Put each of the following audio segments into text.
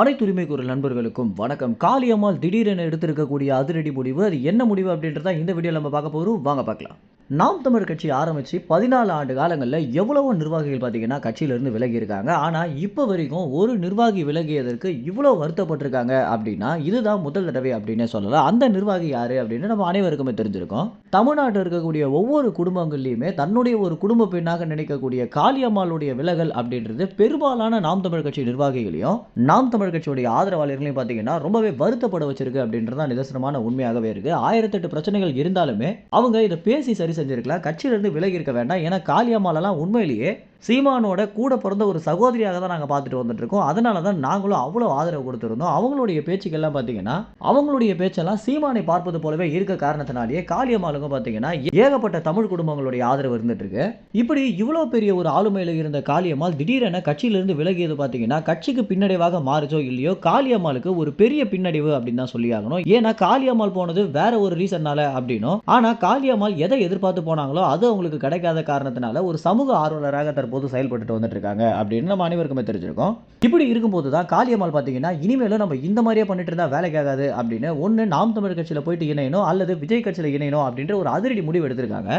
அனைத்து உரிமை குரல் நண்பர்களுக்கும் வணக்கம். காளியம்மாள் திடீரென எடுத்திருக்கக்கூடிய அதிரடி முடிவு அது என்ன முடிவு அப்படின்றத இந்த வீடியோவில் நம்ம பார்க்க போகிறோம் வாங்க பார்க்கலாம். நாம் தமிழ் கட்சி ஆரம்பித்து பதினாலு ஆண்டு காலங்களில் எவ்வளவோ நிர்வாகிகள் பார்த்தீங்கன்னா கட்சியிலேருந்து விலகி இருக்காங்க. ஆனால் இப்போ வரைக்கும் ஒரு நிர்வாகி விலகியதற்கு இவ்வளோ வருத்தப்பட்டிருக்காங்க அப்படின்னா இதுதான் முதல் தடவை அப்படின்னே சொல்லலாம். அந்த நிர்வாகி யார் அப்படின்னு நம்ம அனைவருக்குமே தெரிஞ்சிருக்கோம். தமிழ்நாட்டில் இருக்கக்கூடிய ஒவ்வொரு குடும்பங்கள்லையுமே தன்னுடைய ஒரு குடும்ப பெண்ணாக நினைக்கக்கூடிய காளியம்மாளுடைய விலகல் அப்படின்றது பெரும்பாலான நாம் தமிழ் கட்சி நிர்வாகிகளையும் நாம் தமிழ் கட்சியுடைய ஆதரவாளர்களையும் பார்த்தீங்கன்னா ரொம்பவே வருத்தப்பட வச்சிருக்கு அப்படின்றது தான் நிதர்சனமான உண்மையாகவே இருக்கு. ஆயிரத்தெட்டு பிரச்சனைகள் இருந்தாலுமே அவங்க இதை பேசி சரி செஞ்சிருக்கலாம். கட்சியிலிருந்து விலகி இருக்க வேண்டாம். ஏன்னா காளியம்மாலெல்லாம் உண்மையிலேயே சீமானோட கூட பிறந்த ஒரு சகோதரியாக தான் நாங்கள் பார்த்துட்டு வந்துட்டு இருக்கோம் அதனால தான் நாங்களும் அவ்வளோ ஆதரவு கொடுத்துருந்தோம். அவங்களுடைய பேச்சுக்கெல்லாம் பார்த்தீங்கன்னா அவங்களுடைய பேச்செல்லாம் சீமானை பார்ப்பது போலவே இருக்க காரணத்தினாலேயே காளியம்மாளுக்கும் பார்த்தீங்கன்னா ஏகப்பட்ட தமிழ் குடும்பங்களுடைய ஆதரவு இருந்துட்டு இருக்கு இப்படி இவ்வளோ பெரிய ஒரு ஆளுமையில் இருந்த காளியம்மாள் திடீரென கட்சியிலிருந்து விலகியது பார்த்தீங்கன்னா கட்சிக்கு பின்னடைவாக மாறுச்சோ இல்லையோ காளியம்மாளுக்கு ஒரு பெரிய பின்னடைவு அப்படின்னு தான் சொல்லி ஆகணும் ஏன்னா காளியம்மாள் போனது வேற ஒரு ரீசன்னால அப்படின்னும். ஆனால் காளியம்மாள் எதை எதிர்பார்த்து போனாங்களோ அது அவங்களுக்கு கிடைக்காத காரணத்தினால ஒரு சமூக ஆர்வலராக தற்போது செயல்பட்டு வந்துட்டு இருக்காங்க அப்படின்னு நம்ம அனைவருக்குமே தெரிஞ்சிருக்கோம். இப்படி இருக்கும்போது தான் காளியம்மாள் பார்த்தீங்கன்னா இனிமேலும் நம்ம இந்த மாதிரியே பண்ணிட்டு இருந்தா வேலைக்கு ஆகாது அப்படின்னு ஒன்று நாம் தமிழ் கட்சியில் போயிட்டு இணையணும் அல்லது விஜய் கட்சியில் இணையணும் அப்படின்ற ஒரு அதிரடி முடிவு எடுத்திருக்காங்க.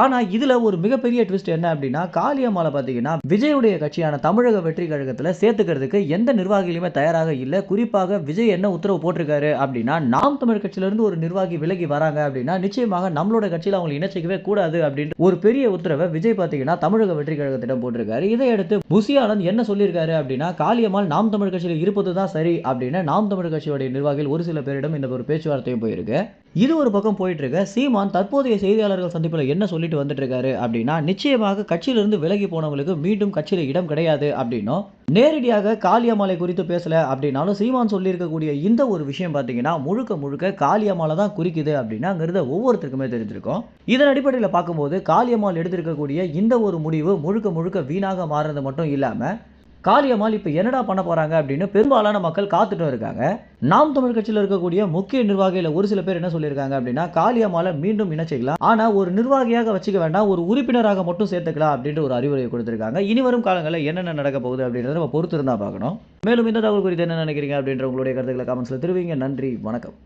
ஆனால் இதில் ஒரு மிகப்பெரிய ட்விஸ்ட் என்ன அப்படின்னா காளியம்மாளை பார்த்தீங்கன்னா விஜயுடைய கட்சியான தமிழக வெற்றி கழகத்தில் சேர்த்துக்கிறதுக்கு எந்த நிர்வாகிகளுமே தயாராக இல்லை. குறிப்பாக விஜய் என்ன உத்தரவு போட்டிருக்காரு அப்படின்னா நாம் தமிழ் கட்சியிலிருந்து ஒரு நிர்வாகி விலகி வராங்க அப்படின்னா நிச்சயமாக நம்மளோட கட்சியில் அவங்களை இணைச்சிக்கவே கூடாது அப்படின்ட்டு ஒரு பெரிய உத்தரவை விஜய் பார்த்தீங்கன்னா தமிழக வெற்றி கழகத்திடம் போட்டிருக்காரு. இதையடுத்து புசி ஆனந்த் என்ன சொல்லியிருக்காரு அப்படின்னா காளியம்மாள் நாம் தமிழ் கட்சியில் இருப்பது தான் சரி அப்படின்னு நாம் தமிழ் கட்சியுடைய நிர்வாகிகள் ஒரு சில பேரிடம் இந்த ஒரு பேச்சுவார்த்தையும் போயிருக்கு. இது ஒரு பக்கம் போயிட்டு இருக்க சீமான் தற்போதைய செய்தியாளர்கள் சந்திப்பில் என்ன சொல்லிட்டு வந்துட்டு இருக்காரு அப்படின்னா நிச்சயமாக கட்சியிலிருந்து விலகி போனவங்களுக்கு மீண்டும் கட்சியில் இடம் கிடையாது அப்படின்னும் நேரடியாக காளியம்மாளை குறித்து பேசல அப்படின்னாலும் சீமான் சொல்லியிருக்கக்கூடிய இந்த ஒரு விஷயம் பார்த்தீங்கன்னா முழுக்க முழுக்க காளியம்மாளை தான் குறிக்குது அப்படின்னாங்கிறத ஒவ்வொருத்தருக்குமே தெரிஞ்சிருக்கும். இதன் அடிப்படையில் பார்க்கும்போது காளியம்மாள் எடுத்திருக்கக்கூடிய இந்த ஒரு முடிவு முழுக்க முழுக்க வீணாக மாறுறது மட்டும் இல்லாமல் காளியம்மாள் இப்போ என்னடா பண்ண போகிறாங்க அப்படின்னு பெரும்பாலான மக்கள் காத்துட்டும் இருக்காங்க. நாம் தமிழ் கட்சியில் இருக்கக்கூடிய முக்கிய நிர்வாகிகள் ஒரு சில பேர் என்ன சொல்லியிருக்காங்க அப்படின்னா காளியம்மாளை மீண்டும் இணைச்சிக்கலாம். ஆனால் ஒரு நிர்வாகியாக வச்சுக்க வேண்டாம் ஒரு உறுப்பினராக மட்டும் சேர்த்துக்கலாம் அப்படின்ற ஒரு அறிவுரை கொடுத்துருக்காங்க. இனி வரும் காலங்களில் என்னென்ன நடக்க போகுது அப்படின்றத நம்ம பொறுத்து இருந்தால் பார்க்கணும். மேலும் இந்த தகவல் குறித்து என்ன நினைக்கிறீங்க அப்படின்ற உங்களுடைய கருத்துக்களை கமெண்ட்ஸில் திருவிங்க. நன்றி வணக்கம்.